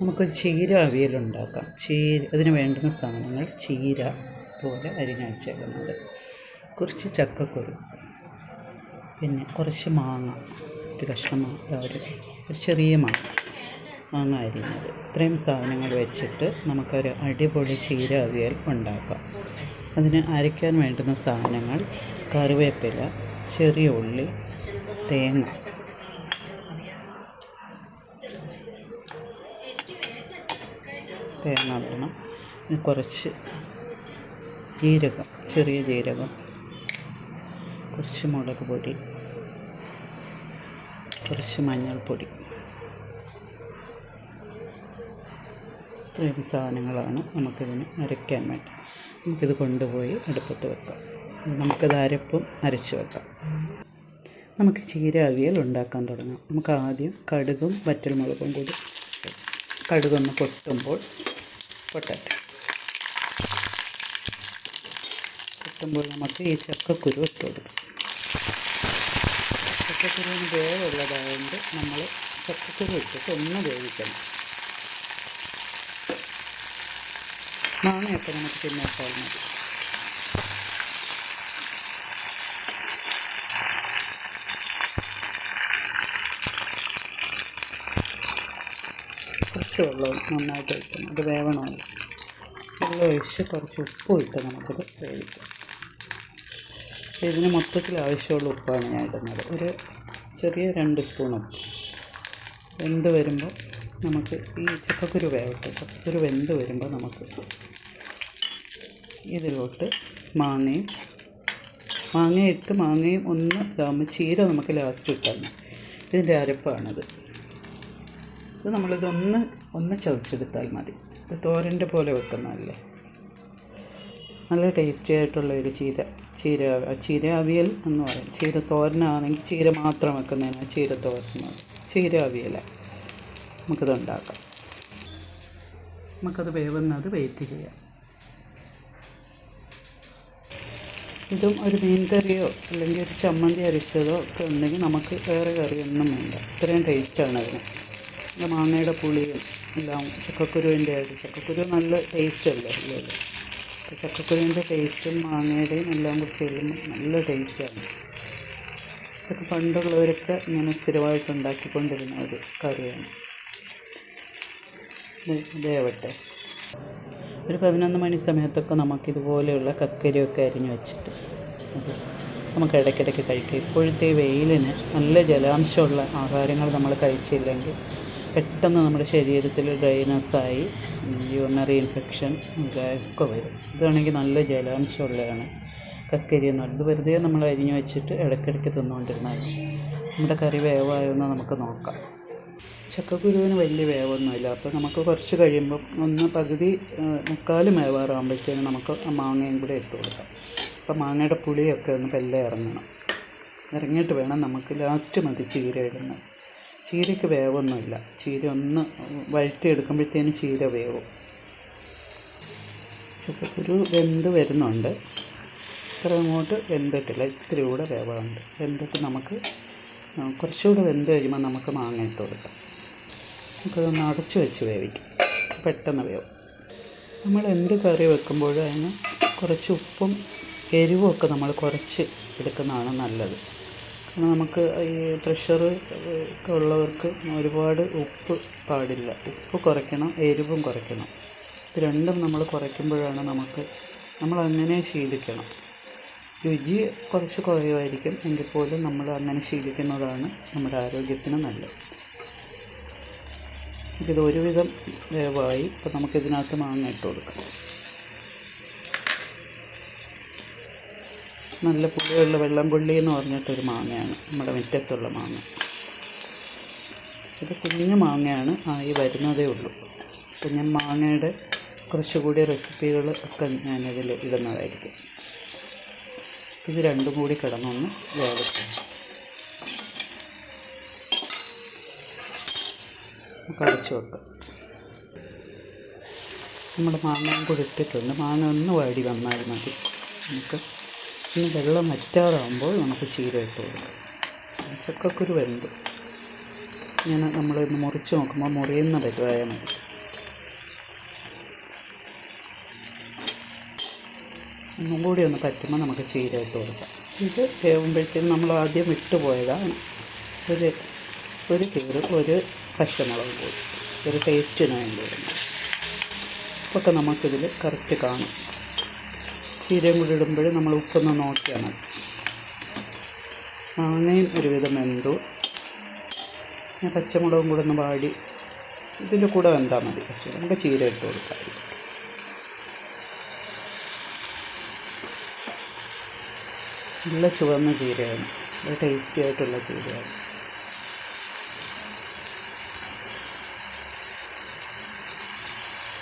നമുക്കൊരു ചീര അവിയലുണ്ടാക്കാം. ചീര അതിന് വേണ്ടുന്ന സാധനങ്ങൾ ചീര പോലെ അരിഞ്ഞുവച്ചേക്കുന്നത് കുറച്ച് ചക്കക്കുരു പിന്നെ കുറച്ച് മാങ്ങ ഒരു കഷ്ണം ഒരു ഒരു ചെറിയ മാങ്ങ മാങ്ങ അരിഞ്ഞത്. ഇത്രയും സാധനങ്ങൾ വെച്ചിട്ട് നമുക്കൊരു അടിപൊളി ചീര അവിയൽ ഉണ്ടാക്കാം. അതിന് അരയ്ക്കാൻ വേണ്ടുന്ന സാധനങ്ങൾ കറിവേപ്പില ചെറിയ ഉള്ളി തേങ്ങ തേങ്ങ വേണം കുറച്ച് ജീരകം ചെറിയ ജീരകം കുറച്ച് മുളക് പൊടി കുറച്ച് മഞ്ഞൾപ്പൊടി. ഇത്രയും സാധനങ്ങളാണ് നമുക്കിതിന് അരയ്ക്കാൻ വേണ്ടി. നമുക്കിത് കൊണ്ടുപോയി അടുപ്പത്ത് വെക്കാം. നമുക്കത് അരപ്പും അരച്ച് വെക്കാം. നമുക്ക് ചീര അവിയൽ ഉണ്ടാക്കാൻ തുടങ്ങാം. നമുക്ക് ആദ്യം കടുകും വറ്റൽമുളകും കൂടി കടുകൊന്ന് പൊട്ടുമ്പോൾ പൊട്ടട്ടെ. പൊട്ടുമ്പോൾ നമുക്ക് ഈ ചക്കക്കുരു ഇട്ട് കൊടുക്കാം. ചക്കക്കുരുവിന് വേവുള്ളതായതുകൊണ്ട് നമ്മൾ ചക്കക്കുരു ഇട്ടിട്ട് ഒന്ന് വേവിക്കണം. നാണയൊക്കെ നമുക്ക് തിന്നിട്ടാൽ മതി. കുറച്ച് വെള്ളം നന്നായിട്ട് ഒഴിക്കണം. അത് വേവണമല്ലോ. വെള്ളം ഒഴിച്ച് കുറച്ച് ഉപ്പ് ഇട്ട് നമുക്കത് വേവിക്കാം. ഇതിന് മൊത്തത്തിൽ ആവശ്യമുള്ള ഉപ്പാണ് ഞാൻ ഇടുന്നത്. ഒരു ചെറിയ രണ്ട് സ്പൂൺ ഉപ്പ്. വെന്ത് വരുമ്പോൾ നമുക്ക് ഈ ചക്കക്കുരു വേവട്ടെ. ചക്കക്കുരു വെന്ത് വരുമ്പോൾ നമുക്ക് ഇതിലോട്ട് മാങ്ങയും മാങ്ങയിട്ട് മാങ്ങയും ഒന്ന് ഇതാകുമ്പോൾ ചീര നമുക്ക് ലാസ്റ്റ് ഇട്ടാൽ ഇതിന്റെ അരപ്പാണിത്. നമ്മളിതൊന്ന് ഒന്ന് ചതച്ചെടുത്താൽ മതി. ഇത് തോരന്റെ പോലെ വെക്കുന്നതല്ലേ? നല്ല ടേസ്റ്റി ആയിട്ടുള്ള ഒരു ചീര ചീര ചീര അവിയൽ എന്ന് പറയും. ചീര തോരനാണെങ്കിൽ ചീര മാത്രം വെക്കുന്നതിന് ചീര തോരൻ ചീര അവിയല നമുക്കിത് ഉണ്ടാക്കാം നമുക്കത് വേവുന്നത് വെയിറ്റ് ചെയ്യാം. ഇതും ഒരു മീൻ കറിയോ അല്ലെങ്കിൽ ഒരു ചമ്മന്തി അരിച്ചതോ ഒക്കെ ഉണ്ടെങ്കിൽ നമുക്ക് വേറെ കറിയൊന്നും വേണ്ട. ഇത്രയും ടേസ്റ്റാണ് അതിന്. മാങ്ങയുടെ പുളിയും എല്ലാം ചക്കക്കുരുവിന്റെ ആയിട്ട്. ചക്കക്കുരു നല്ല ടേസ്റ്റ് അല്ലേ? അല്ലേ? ചക്കക്കുരുവിന്റെ ടേസ്റ്റും മാങ്ങയുടെയും എല്ലാം കൂടി ചെല്ലുമ്പോൾ നല്ല ടേസ്റ്റാണ് ഇതൊക്കെ പണ്ടുള്ളവരൊക്കെ ഇങ്ങനെ സ്ഥിരമായിട്ട് ഉണ്ടാക്കിക്കൊണ്ടിരുന്ന ഒരു കറിയാണ് ഇതേവട്ടെ ഒരു പതിനൊന്ന് മണി സമയത്തൊക്കെ നമുക്കിതുപോലെയുള്ള കക്കരിയൊക്കെ അരിഞ്ഞ് വെച്ചിട്ട് നമുക്ക് ഇടയ്ക്കിടയ്ക്ക് കഴിക്കാം. ഇപ്പോഴത്തെ വെയിലിന് നല്ല ജലാംശമുള്ള ആഹാരങ്ങൾ നമ്മൾ കഴിച്ചില്ലെങ്കിൽ പെട്ടെന്ന് നമ്മുടെ ശരീരത്തിൽ ഡ്രൈനസ്സായി യൂണറി ഇൻഫെക്ഷൻ ഒക്കെ വരും. ഇതാണെങ്കിൽ നല്ല ജലാംശമുള്ളതാണ്. കക്കരി എന്ന് പറയുന്നത് വെറുതെ നമ്മൾ അരിഞ്ഞു വെച്ചിട്ട് ഇടയ്ക്കിടയ്ക്ക് തിന്നുകൊണ്ടിരുന്നാൽ നമ്മുടെ കറി വേവായെന്ന് നമുക്ക് നോക്കാം. ചക്കക്കുരുവിന് വലിയ വേവൊന്നുമില്ല അപ്പോൾ നമുക്ക് കുറച്ച് കഴിയുമ്പോൾ ഒന്ന് പകുതി മുക്കാലും വേവാറാകുമ്പോഴത്തേനും നമുക്ക് മാങ്ങയും കൂടെ ഇട്ട് കൊടുക്കാം. അപ്പോൾ മാങ്ങയുടെ പുളിയൊക്കെ ഒന്ന് പെല്ലെ ഇറങ്ങണം. ഇറങ്ങിയിട്ട് വേണം നമുക്ക് ലാസ്റ്റ് മതി ചീര ഇടുന്നത്. ചീരയ്ക്ക് വേവൊന്നുമില്ല. ചീര ഒന്ന് വഴറ്റിയെടുക്കുമ്പോഴത്തേനും ചീര വേവും. ചക്കക്കുരു വെന്ത് വരുന്നുണ്ട്. ഇത്ര അങ്ങോട്ട് വെന്തിട്ടില്ല. ഇത്തിരി കൂടെ വേവാറുണ്ട് വെന്തിട്ട് നമുക്ക് കുറച്ചുകൂടെ വെന്ത് കഴിയുമ്പോൾ നമുക്ക് മാങ്ങ ഇട്ട് കൊടുക്കാം. നമുക്കതൊന്ന് അടച്ച് വെച്ച് വേവിക്കും. പെട്ടെന്ന് വേവും. നമ്മൾ എന്ത് കറി വെക്കുമ്പോഴും അതിന് കുറച്ച് ഉപ്പും എരിവും ഒക്കെ നമ്മൾ കുറച്ച് എടുക്കുന്നതാണ് നല്ലത്. കാരണം നമുക്ക് ഈ പ്രഷർ ഒക്കെ ഉള്ളവർക്ക് ഒരുപാട് ഉപ്പ് പാടില്ല. ഉപ്പ് കുറയ്ക്കണം എരിവും കുറയ്ക്കണം. ഇത് രണ്ടും നമ്മൾ കുറയ്ക്കുമ്പോഴാണ് നമുക്ക് നമ്മൾ അങ്ങനെ ശീലിക്കണം. രുചി കുറച്ച് കുറയുമായിരിക്കും എങ്കിൽ പോലും നമ്മൾ അങ്ങനെ ശീലിക്കുന്നതാണ് നമ്മുടെ ആരോഗ്യത്തിന് നല്ലത്. ഇത് ഒരുവിധം വേവായി ഇപ്പോൾ നമുക്കിതിനകത്ത് മാങ്ങ ഇട്ട് കൊടുക്കാം. നല്ല പുളിയുള്ള വെള്ളംപുള്ളി എന്ന് പറഞ്ഞിട്ടൊരു മാങ്ങയാണ് നമ്മുടെ മുറ്റത്തുള്ള മാങ്ങ. ഇത് കുഞ്ഞു മാങ്ങയാണ് ആയി വരുന്നതേ ഉള്ളൂ. അപ്പം ഞാൻ മാങ്ങയുടെ കുറച്ചുകൂടി റെസിപ്പികൾ ഒക്കെ ഞാനിതിൽ ഇടുന്നതായിരിക്കും. ഇത് രണ്ടും കൂടി കിടന്നൊന്ന് വേവിക്കാം നമുക്ക് അടച്ചു വെക്കാം. നമ്മുടെ മാങ്ങയും കൂടി ഇട്ടിട്ടുണ്ട്. മാങ്ങ ഒന്ന് വാടി വന്നാൽ മതി. നമുക്ക് ഈ വെള്ളം വറ്റാറാകുമ്പോൾ നമുക്ക് ചീര ഇട്ട് കൊടുക്കാം. ചക്കക്കുരു വരുന്നുണ്ട് ഇങ്ങനെ നമ്മൾ ഇന്ന് മുറിച്ച് നോക്കുമ്പോൾ മുറിയുന്ന പരിപാടിയ മതി. ഒന്നും കൂടി ഒന്ന് പറ്റുമ്പോൾ നമുക്ക് ചീര ഇട്ട് കൊടുക്കാം. ഇത് വേവുമ്പോഴത്തേക്കും നമ്മൾ ആദ്യം ഇട്ട് പോയതാണ്. ഒരു ഒരു കീറ് ഒരു പച്ചമുളക് പോയി ഒരു ടേസ്റ്റിന് വേണ്ടി വരുന്നത്. അപ്പോൾ നമുക്കിതിൽ കറക്റ്റ് കാണും. ചീരയും കൂടി ഇടുമ്പോൾ നമ്മൾ ഉപ്പൊന്ന് നോക്കിയാൽ മതി. മാങ്ങയും ഒരുവിധം എന്തു ഞാൻ പച്ചമുളകും കൂടെ ഒന്ന് വാടി. ഇതിന്റെ കൂടെ വെന്താൽ മതി. നമുക്ക് ചീര ഇട്ട് കൊടുക്കാം. നല്ല ചുവന്ന ചീരയാണ്. ടേസ്റ്റി ആയിട്ടുള്ള ചീരയാണ്.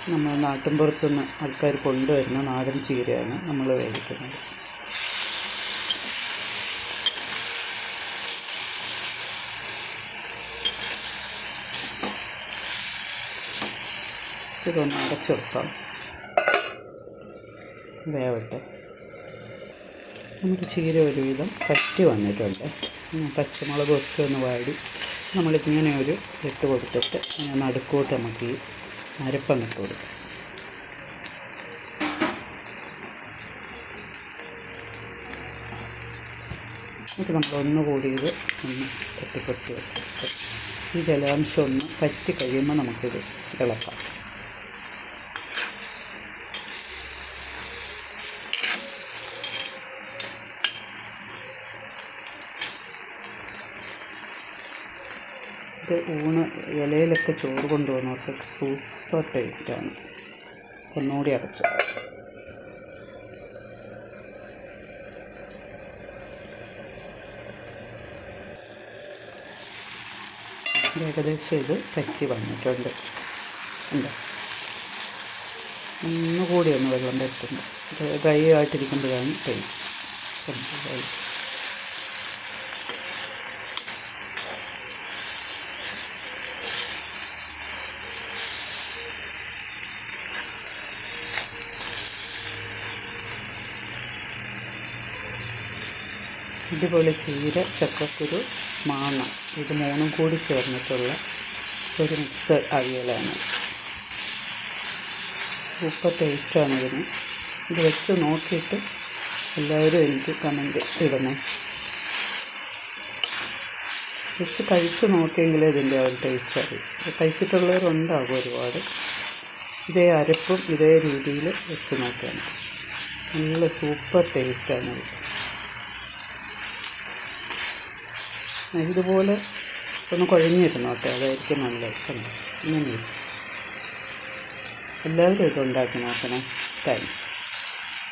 നമ്മൾ നാട്ടിൻപുറത്തുനിന്ന് ആൾക്കാർ കൊണ്ടുവരുന്ന നാടൻ ചീരയാണ് നമ്മൾ മേടിക്കുന്നത് ഇതൊന്ന് അടച്ചു വെക്കാം വേവട്ടെ. നമുക്ക് ചീര ഒരുവിധം പറ്റി വന്നിട്ടുണ്ട്. പച്ചമുളക് ഒക്കെ ഒന്ന് വാടി. നമ്മളിങ്ങനെ ഒരു ഇട്ട് കൊടുത്തിട്ട് നടുക്കോട്ട് നമുക്ക് ഈ അരപ്പങ്ങിട്ട് കൊടുക്കുക എന്നിട്ട് നമ്മൾ ഒന്നുകൂടി ഇത് ഒന്ന് കൊത്തിക്കൊത്തി വെച്ചിട്ട് ഈ ജലാംശം ഒന്ന് പറ്റി കഴിയുമ്പോൾ നമുക്കിത് ഇളക്കാം. ഇത് ഊണ് ഇലയിലൊക്കെ ചോറ് കൊണ്ടുപോകുന്നവർക്കൊക്കെ സൂപ്പർ ടേസ്റ്റാണ് ഒന്നുകൂടി അടച്ചു. ഏകദേശം ഇത് തെറ്റി വന്നിട്ടുണ്ട്. ഉണ്ട് ഒന്നുകൂടി ഒന്ന് വെള്ളം പറ്റുന്നു ഡ്രൈ ആയിട്ടിരിക്കുമ്പോഴാണ് ടേസ്റ്റ് ഇതുപോലെ ചീര ചക്കക്കുരു മാങ്ങ ഇത് മൂന്നും കൂടി ചേർന്നിട്ടുള്ള ഒരു മിക്സ് അവിയലാണ്. ഉപ്പ ടേസ്റ്റാണ് ഇതിന്. ഇത് വെച്ച് നോക്കിയിട്ട് എല്ലാവരും എനിക്ക് കമന്റ് ഇടണേ. വെച്ച് കഴിച്ച് നോക്കിയെങ്കിലേ ഇതിന്റെ ഒരു ടേസ്റ്റ് അറിയും. കഴിച്ചിട്ടുള്ളവരുണ്ടാകും ഒരുപാട്. ഇതേ അരപ്പും ഇതേ രീതിയിൽ വെച്ച് നോക്കണം. നല്ല സൂപ്പർ ടേസ്റ്റാണ് ഇത്. ഇതുപോലെ ഒന്ന് കുഴഞ്ഞിരുന്നോട്ടെ അതായിരിക്കും നല്ലത്. ഇഷ്ടം എല്ലാവരും ഇത് ഉണ്ടാക്കി നോക്കണേ താങ്ക്സ്